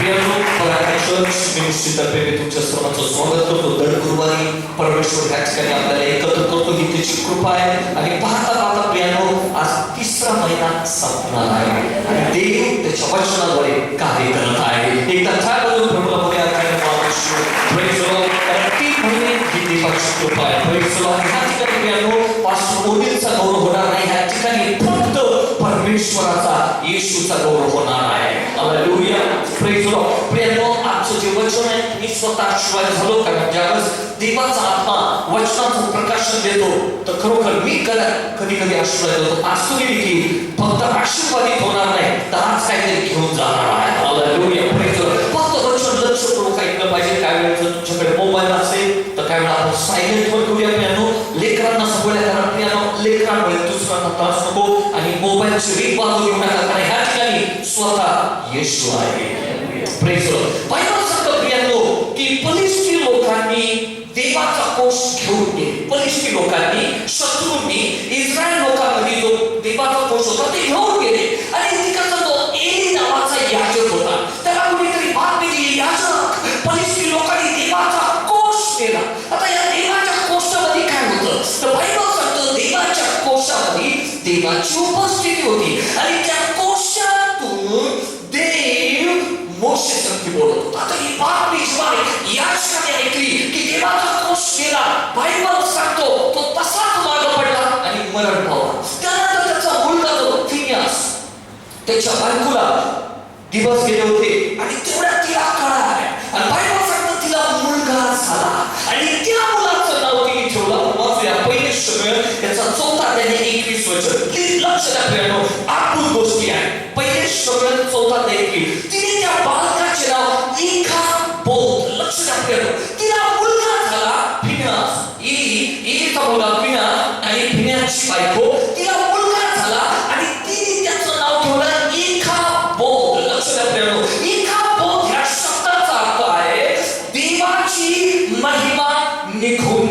प्रियांनो बघा चर्च मिनिस्ट्रीतर्फे मी तुमच्या सर्वांचं स्वागत करतो दर गुरुवारी परमेश्वर ह्या ठिकाणी आपल्याला एकत्र करतो ही त्याची कृपा आहे आणि पाहता पाहता प्रियांनो आज तिसरा महिना संपणार आहे आणि देव त्याच्या वचनाद्वारे कार्य करत आहे एकदा काय बघून प्रभूला मध्ये कारण तीन महिने ही देवाची कृपा आहे परमेश्वराचा येशूचा गौरव होणार आहे. हालेलुया प्रेज द लॉर्ड प्रियांनो आजचं जे वचन आहे मी स्वतः आशीर्वाद झालो कारण ज्यावेळेस देवाचा आत्मा वचनाचं प्रकाशन देतो तर खरोखर मी कदा कधी कधी आशीर्वाद देतो. आज तुम्ही देखील फक्त आशीर्वादित होणार नाही तर आज काहीतरी घेऊन जाणार आहे. येशू आहे प्रेज द लॉर्ड प्रियांनो की बलिष्ठी लोकांनी देवाचा कोष घेऊन गेले बलिष्ठी लोकांनी शत्रूंनी इस्रायल लोकांमध्ये जो देवाचा कोष होता ते घेऊन गेले आणि तिकडचा तो एली नावाचा याजक होता त्याला कुणीतरी बातमी दिली याजक बलिष्ठी लोकांनी देवाचा कोष केला आता या देवाच्या कोशामध्ये काय होतं तर बायबल सांगतो देवाच्या कोशामध्ये देवाची उपस्थिती होती आणि होता आता ही बातमी ऐकली की देवाचा कोश केला बायबल सांगतो तो तसाच मार्ग पडला आणि मरण पावला त्यानंतर त्याचा मुलगा जो फिनियास त्याच्या बायकोला दिवस गेले होते आणि तेवढ्या तिला कळा आणि बायबल सांगतो तिला मुलगा झाला आणि त्या मुलाचं नाव तिने ठेवलं आपण पहिले शमय त्याचा चौथा त्याने एकवीस वचन प्लीज लक्ष द्या प्रियानो आठवून गोष्टी आहे पहिले शमय चौथा ते तिने त्या बालकाचे नाव देवाची महिमा निघून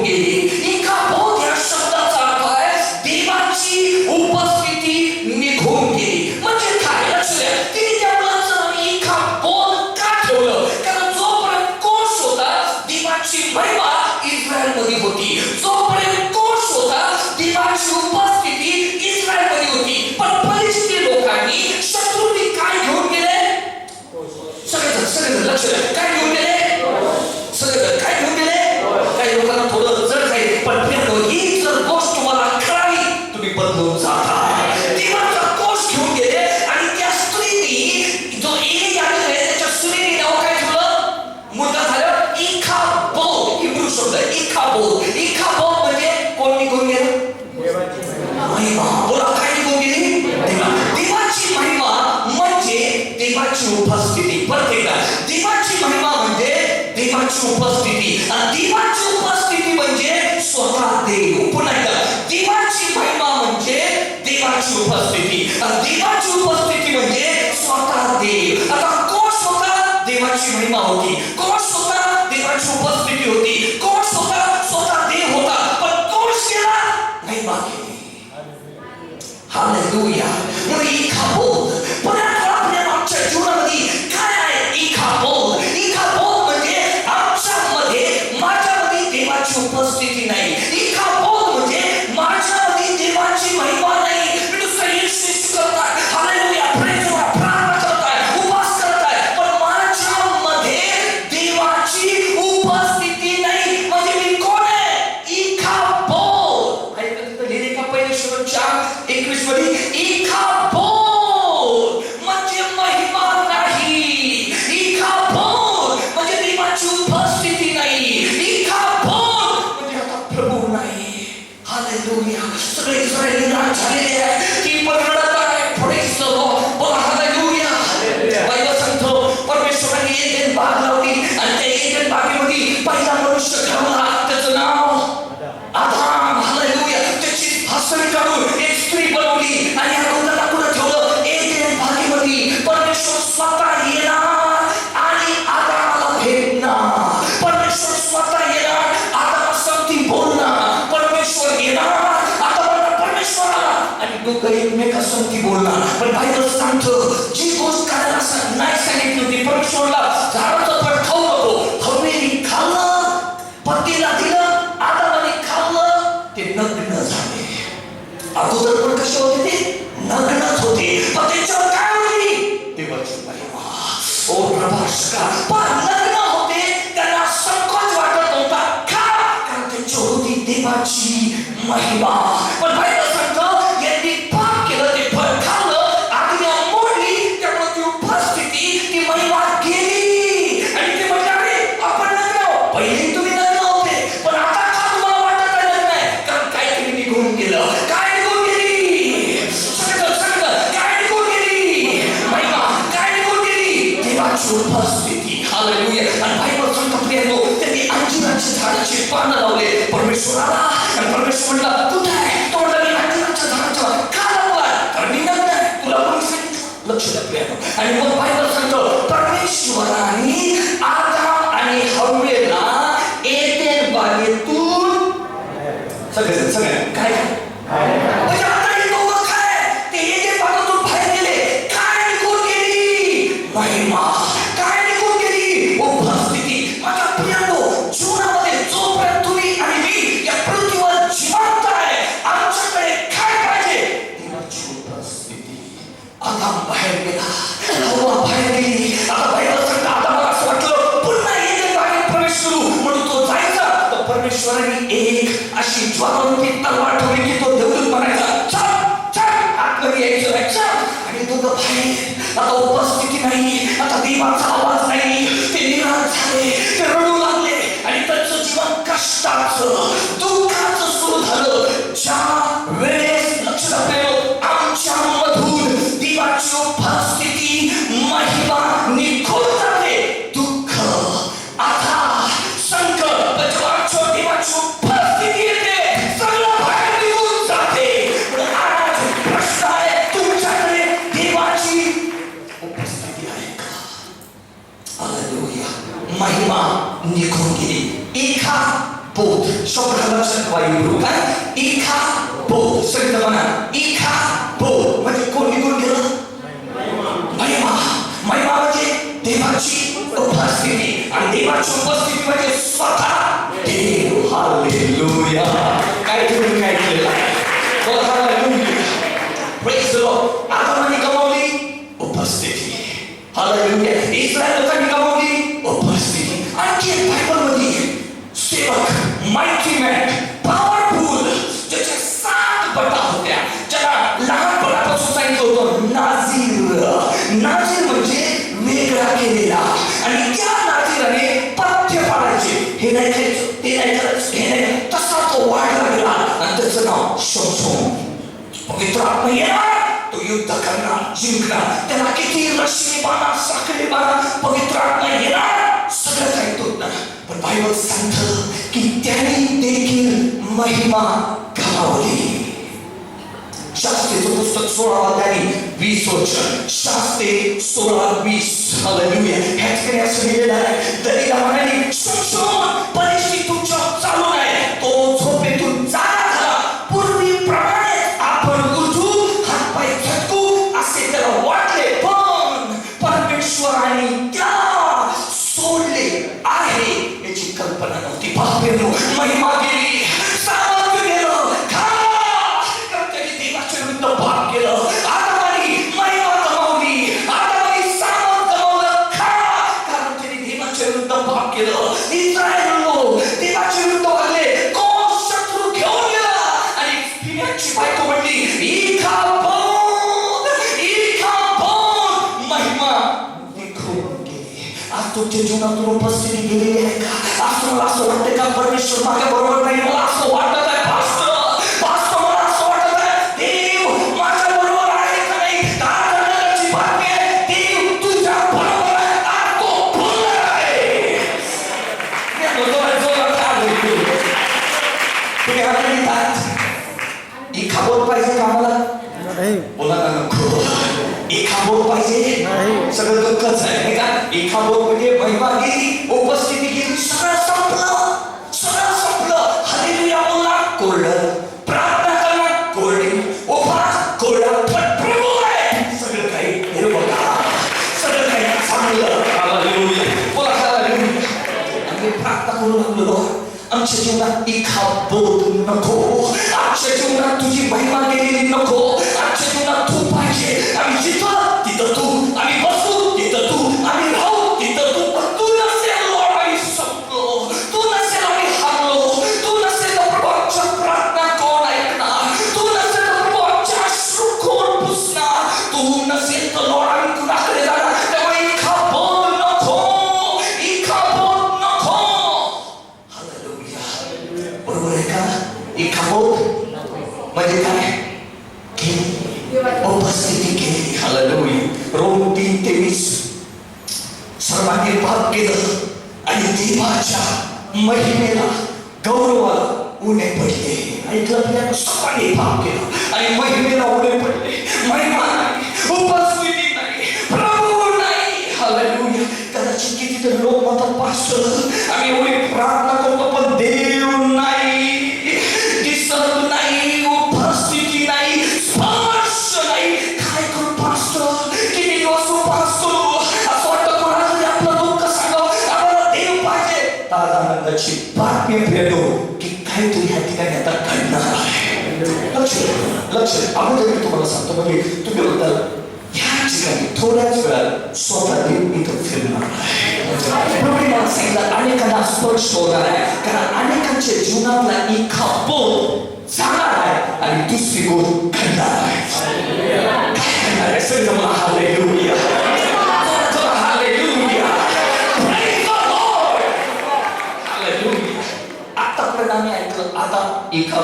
आहे, म्हणजे कोण निघून गेलं महिमा. बोला काय निघून गेली देवाची महिमा म्हणजे देवाची उपस्थिती परत देवाची महिमा म्हणजे देवाची उपस्थिती. आणि देवाची उपस्थिती म्हणजे स्वतः देव पुन्हा एकदा. देवाची महिमा म्हणजे देवाची उपस्थिती. आणि देवाची उपस्थिती म्हणजे स्वतः देव आता कोण स्वतः देवाची महिमा होती? Isso. bukan Ikabo. Sering teman Ikabo. म्हणजे कोण निघून गेला महिमा महिमा म्हणजे देवाची उपस्थिती आणि देवाची उपस्थिती म्हणजे स्वतः इतरा भैया तो युद्ध करना जिंकणं त्याला किती रश्मी बारा साखरे बारा पवित्र आत्मा येणार सगळं काही तुटणार पण बायबल सांगत की त्याने देखील महिमा गमावली। शास्त्रीचं पुस्तक सोळावा त्यांनी वीस वर्ष शास्त्रे सोळा वीस हॅच असं लिहिलेलं आहे? दलिला প্রত্যেকটা পরমেশ্বর মাকে বড় করবেন अक्षयुना इखाबो नको अक्षयुना तुझी महिमा गेलेली नको अक्षयुना तू पाहिजे आणि जिथं तिथं तू आणि महिमेला गौरवाला उणे पडले. ऐकलं आपल्याला सर्वांनी भाग केला. आणि महिमेला उणे पडले. महिमा नाही उपस्थिती नाही प्रभू नाही. हालेलुया कदाचित कितीतरी लोक म्हणतात पास्टर आम्ही एवढी प्रार्थना करतो पण देव लक्ष लक्ष. अगोदर तुम्हाला सांगतो म्हणजे तुम्ही बोलताल ह्या ठिकाणी थोड्याच वेळात स्वतः देव इथं फिरणार मला सांगितलं अनेकांना स्पर्श होणार आहे. कारण अनेकांच्या जीवनातला एका बोध जाणार आहे आणि दुसरी बोध घडणार आहे. सगळं मला आतापर्यंत आम्ही ऐकलं आता एका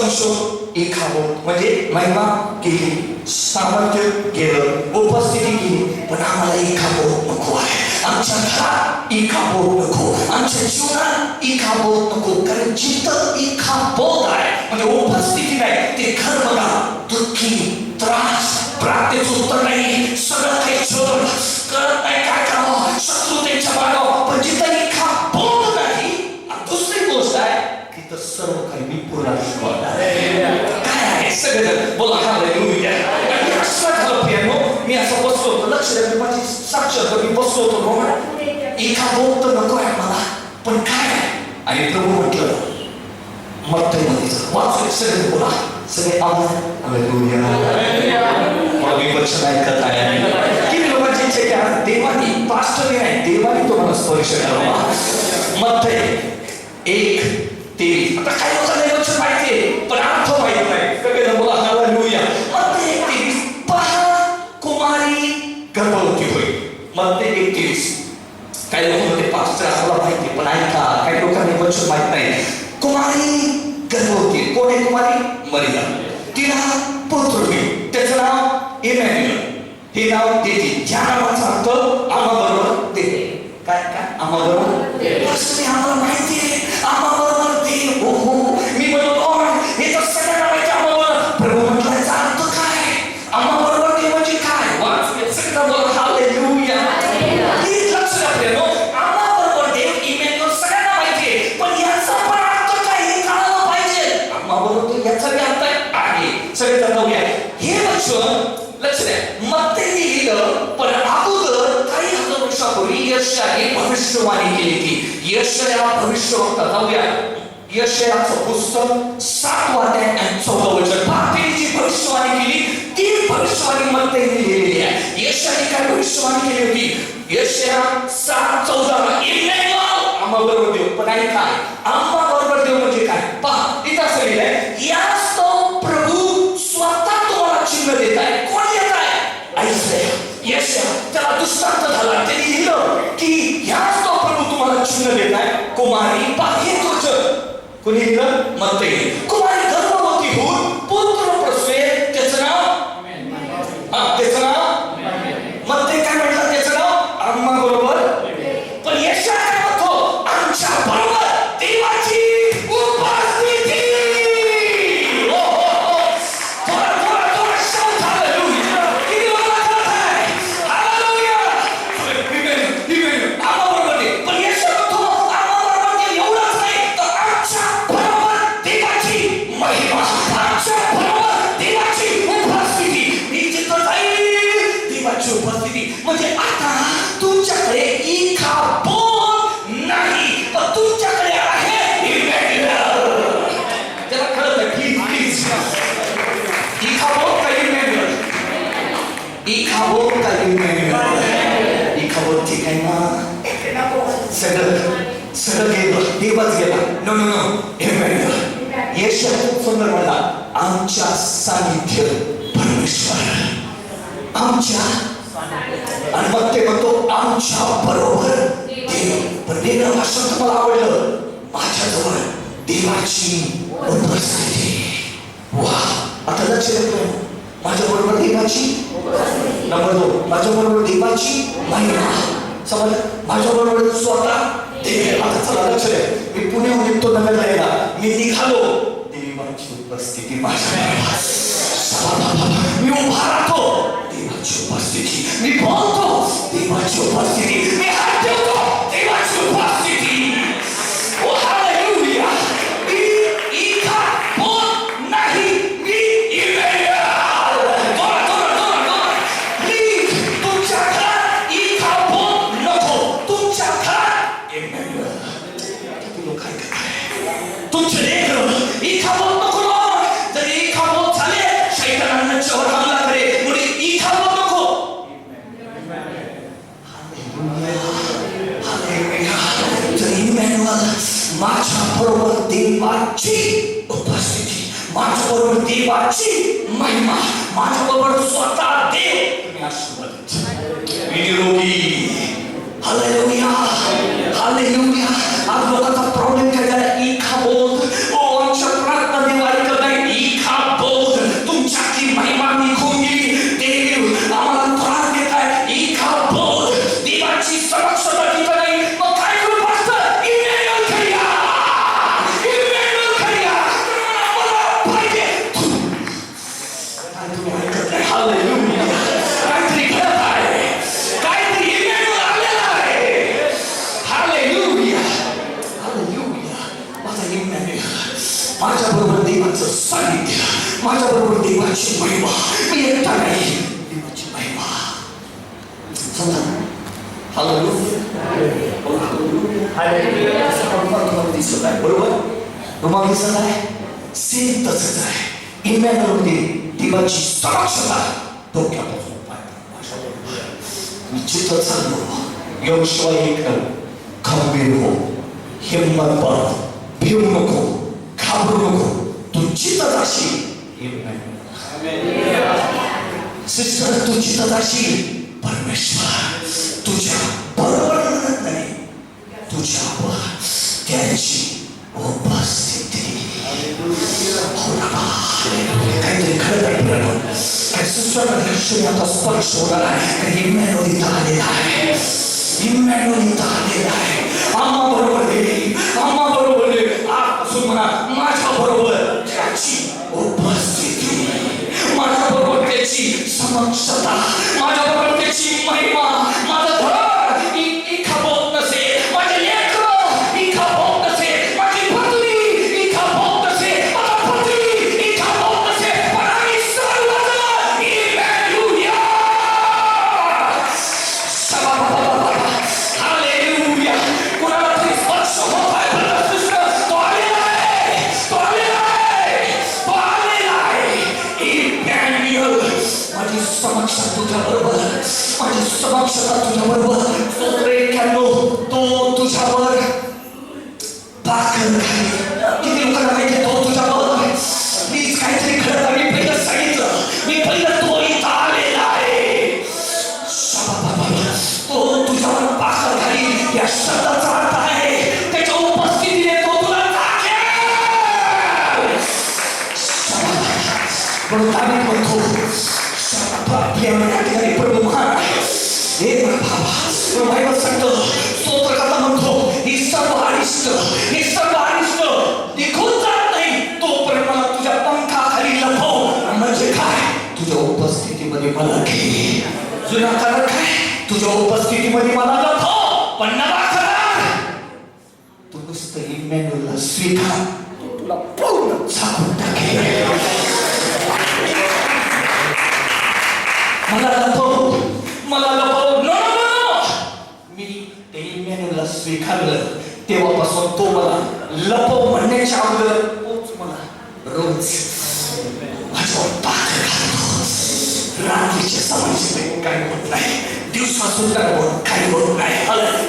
संशोध एकाबोध म्हणजे महिमा केली सामर्थ्य केलं उपस्थिती केली पण आम्हाला एकाबोध नको आहे. आमच्या घरात एकाबोध नको. आमच्या जीवनात एकाबोध नको. कारण जिथं एकाबोध आहे म्हणजे उपस्थिती नाही ते घर बघा. दुःखी त्रास प्रार्थनेचं उत्तर नाही. सगळं काही छोड कळत नाही काय काही काय आहे सगळेजण बोला हा आणि असं झालं पियानो मी असं बसलो होतो लक्ष द्या मी माझी साक्ष मी बसलो होतो म्हणून एका बोल तर नको आहे मला पण काय आहे आणि प्रभू म्हटलं मग ते मध्ये वाचले सगळे बोला सगळे आवाज मला मी वचन ऐकत आहे किती लोकांची आहे की आज देवानी तुम्हाला स्पर्श करावा मग एक तेवीस आता काही लोकांना हे वचन माहिती आहे. पण अर्थ माहीत नाही. सगळेजण बोला मग ते एक तेवीस पहा कुमारी गर्भवती होईल मग ते एक तेवीस काही लोक म्हणते पास्टर आम्हाला माहिती पण ऐका काही लोकांना वचन माहीत नाही. कुमारी गर्भवती कोण आहे कुमारी? मरिया. तिला पुत्र होईल त्याचं नाव इमॅन्युअल. हे नाव देते. ज्या नावाचा अर्थ आम्हा बरोबर देते. काय काय? आम्हा बरोबर आम्हाला माहिती आहे. आम्हा यशाने भविष्यवाणी केली की यशया भविष्यवक्ता जाऊया. यशयाचं पुस्तक सात अध्याय आणि चौदा वचन. पापीने जी भविष्यवाणी केली. ती भविष्यवाणी मग त्यांनी लिहिलेली आहे. यशाने काय भविष्यवाणी केली होती? यशया सात चौदा. आम्हा बरोबर देऊ. पण ऐका. काय ontem खूप सुंदर म्हणला आमच्या सानिध्य परमेश्वर. आमच्या? आणि मग ते म्हणतो आमच्या बरोबर देव. पण देव भाषण तुम्हाला आवडलं माझ्याजवळ देवाची उपस्थिती वा. आता लक्ष देतो माझ्याबरोबर देवाची नंबर दोन. माझ्याबरोबर देवाची महिमा. समज माझ्याबरोबर स्वतः देव. आता चला लक्ष द्या. मी पुण्याहून निघतो नगरला येणार मी निघालो. देवाची उपस्थिती माझ्या मी उभा राहतो देवाची उपस्थिती मी बोलतो देवाची उपस्थिती मी हात ठेवतो देवाची उपस्थिती ओ हालेलुया मी इथं बोल नाही मी इमेल दोरा दोरा दोरा दोरा मी तुमच्या घरात इथं बोल नको तुमच्या घरात इमेल किती लोक ऐकत तुमचे लेकर इथं महिमा माझ्या बरोबर स्वतः देव तुम्ही आशीर्वादित मी निरोगी हालेलुया हालेलुया आज लोकांचा प्रॉब्लेम काय झाला इखा बोध ओ आमच्या प्रार्थना देव ऐकत नाही इखा बोध तुमच्याची महिमा निघून गेली देव आम्हाला त्रास देत आहे इखा बोध देवाची समक्षता तिथं नाही मग काय करू पाहतं इमेल खरिया इमेल खरिया आम्हाला पाहिजे काय तुम्ही ऐकत नाही हालेलुया काहीतरी घडत आहे काहीतरी इमेल आलेला आहे हालेलुया हालेलुया माझा इमेल माझ्या बरोबर देवाचं सानिध्य माझ्या बरोबर देवाची महिमा मी एकटा नाही देवाची महिमा समजा हालेलुया दिसत आहे बरोबर तुम्हाला दिसत आहे सेम तसंच आहे इमॅनमध्ये देवाची समक्षता डोक्यापासून पाय मी जिथं चाललो योगशिवाय एक खंबीर हो हिंमत बाळ भिवू नको घाबरू नको तू जिथं जाशील सिस्टर तू जिथं जाशील परमेश्वर तुझ्या बरोबर म्हणत नाही तुझ्या त्याची उपस्थिती हो ना बा. काहीतरी खरं आहे प्रणव. काय सिस्टरला दर्शन आता स्पर्श होणार आहे काही इमॅन्युअल इथं आलेला आहे इमॅन्युअल इथं आलेला आहे आम्हा बरोबर येईल आम्हा बरोबर येईल आजपासून म्हणा माझ्या बरोबर त्याची उपस्थिती माझ्या बरोबर त्याची समक्षता माझ्या बरोबर त्याची महिमा बायबल सांगतो स्तोत्र म्हणतो ही सर्व अरिष्ट ही सर्व अरिष्ट निघून जात नाही तोपर्यंत मला तुझ्या पंखाखाली लपव म्हणजे काय तुझ्या उपस्थितीमध्ये मला घे जुना कारण काय तुझ्या उपस्थितीमध्ये मला लपव पण नवा करार तू नुसतं इमॅन्युअलला स्वीकार तुला पूर्ण झाकून टाकेल मला लपव मला लपव नो नो नो मी ते इमॅन्युअलला स्वीकारलं. तेव्हापासून तो मला लपव म्हणण्याच्या अगोदर तोच मला रोज माझ्यावर पाकर रात्रीच्या समाजामध्ये काही होत नाही. दिवसा सुद्धा होत काही होत नाही.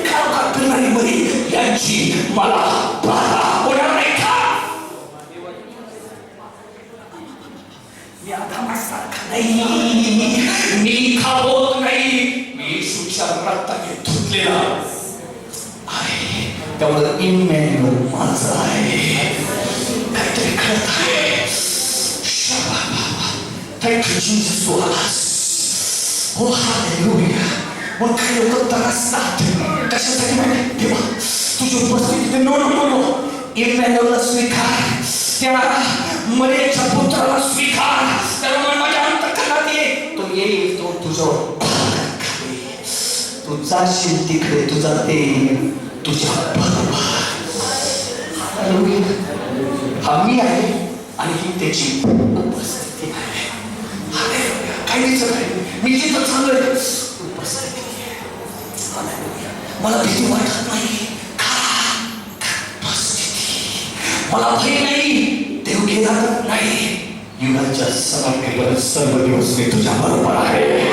खरोखर फिरणारी मरी यांची मला बाधा होणार नाही. का मी आदामासारखा नाही. मी खावत नाही. मी येशूच्या रक्ताने धुतलेला आहे त्यामुळे इमॅन्युअल माझं आहे काहीतरी कळत आहे Thank you, Jesus, for us. Oh, hallelujah. मग कशासाठी देवा तुझी उपस्थिती नो नो नो इमॅन्युअलला स्वीकार त्या मरेच्या पुत्राला स्वीकार त्याला माझ्या अंतकरणात ये तो येईल तो तुझ्यावर तू जाशील तिकडे तुझा ते तुझ्या बरोबर Hallelujah. हा मी आहे आणि ही त्याची उपस्थिती आहे. काही मी जिथं चाललोय उपस्थिती मला भीती वाटत नाही. मला भय नाही. देव घेणार नाही. युगाच्या समाप्तीपर्यंत सर्व दिवस मी तुझ्या बरोबर आहे.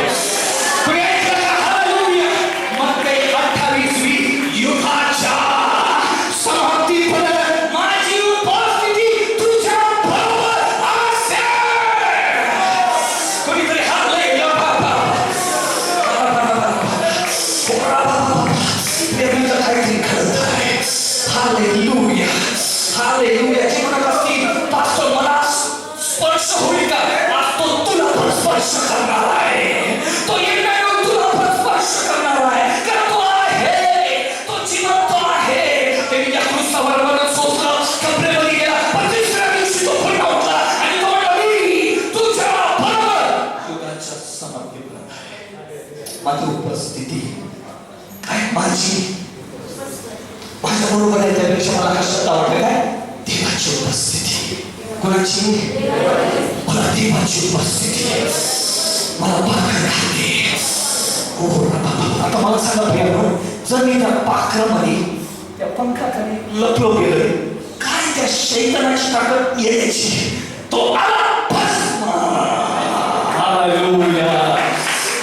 उपस्थिती मला पाखर राहते हो बाबा आता मला सांगा प्रियानो जर मी त्या पाखरामध्ये त्या पंखाखाली लपलो गेलोय काय त्या शैतानाची ताकद येण्याची तो आला भस्म. हालेलुया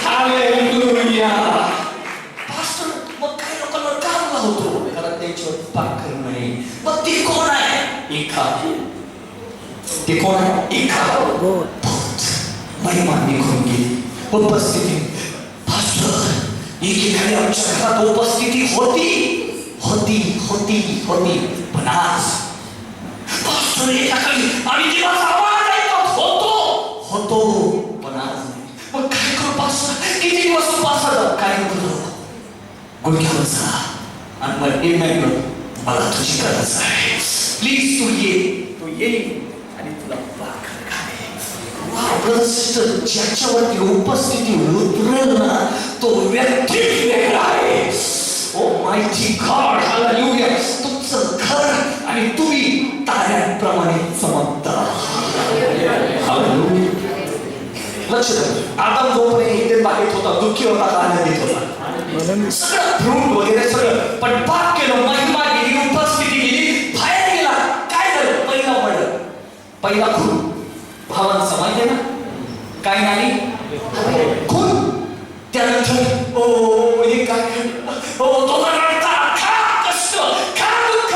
हालेलुया पास्टर मग काही लोकांना काम लावतो कारण त्यांच्यावर पाकर नाही मग ती कोण आहे एका ते कोण आहे एका भूत महिमा निघून गेली उपस्थिती पास्टर एकेकाने आमच्या घरात उपस्थिती होती होती होती होती पण आज आम्ही देवाचा आवाज ऐकत होतो होतो पण आज मग काय करू पास्टर किती दिवस उपास काय करू गुडघ्यावर जा आणि मग इमॅन्युअल मला तुझी गरज आहे प्लीज तू ये तू ये आणि तुला पाखर खाणे वा, ज्याच्यावरती उपस्थिती उतरेल ना तो व्यक्ती वेगळा आहे ओ माहिती गॉड हालेलुया तुमचं घर आणि तुम्ही ताऱ्यांप्रमाणे चमकता लक्ष द्या आदम जोपर्यंत इथे बाहेर होता दुःखी होता का आनंदित होता सगळं फ्रूट वगैरे सगळं पण पाप केलं महिमा गेली उपस्थिती गेली बाहेर गेला काय झालं पहिला पडलं पहिला खून भावांचा माहिती आहे ना काय नाही खून त्यानंतर ओ हे काय ओ तो रडता खा कष्ट खा दुःख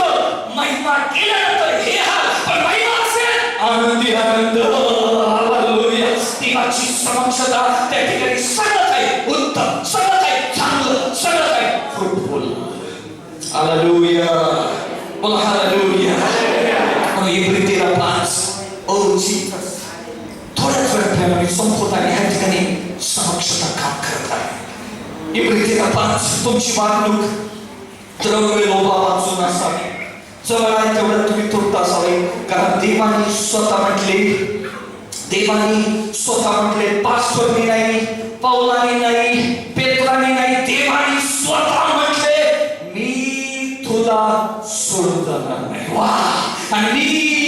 महिमा केल्यानंतर हे हाल पण महिमा असेल आनंदी आनंद हालेलुया देवाची समक्षता त्या ठिकाणी सगळं काही उत्तम सगळं काही चांगलं सगळं काही फ्रुटफुल हालेलुया बोला हालेलुया मग इब्री तेरा पाच ओ जीसस थोड्याच वेळ प्रेमाने संपवत आणि ह्या ठिकाणी समक्षता काम करत आहे इब्री तेरा पाच तुमची वागणूक द्रव्य लोभावाचून असावी जवळ आहे तेवढं तुम्ही तृप्त असावे कारण देवाने स्वतः म्हटले देवाने स्वतः म्हटले पास्टरने नाही पौलाने नाही पेत्राने नाही देवाने स्वतः म्हटले मी तुला सोडून जाणार नाही वा आणि मी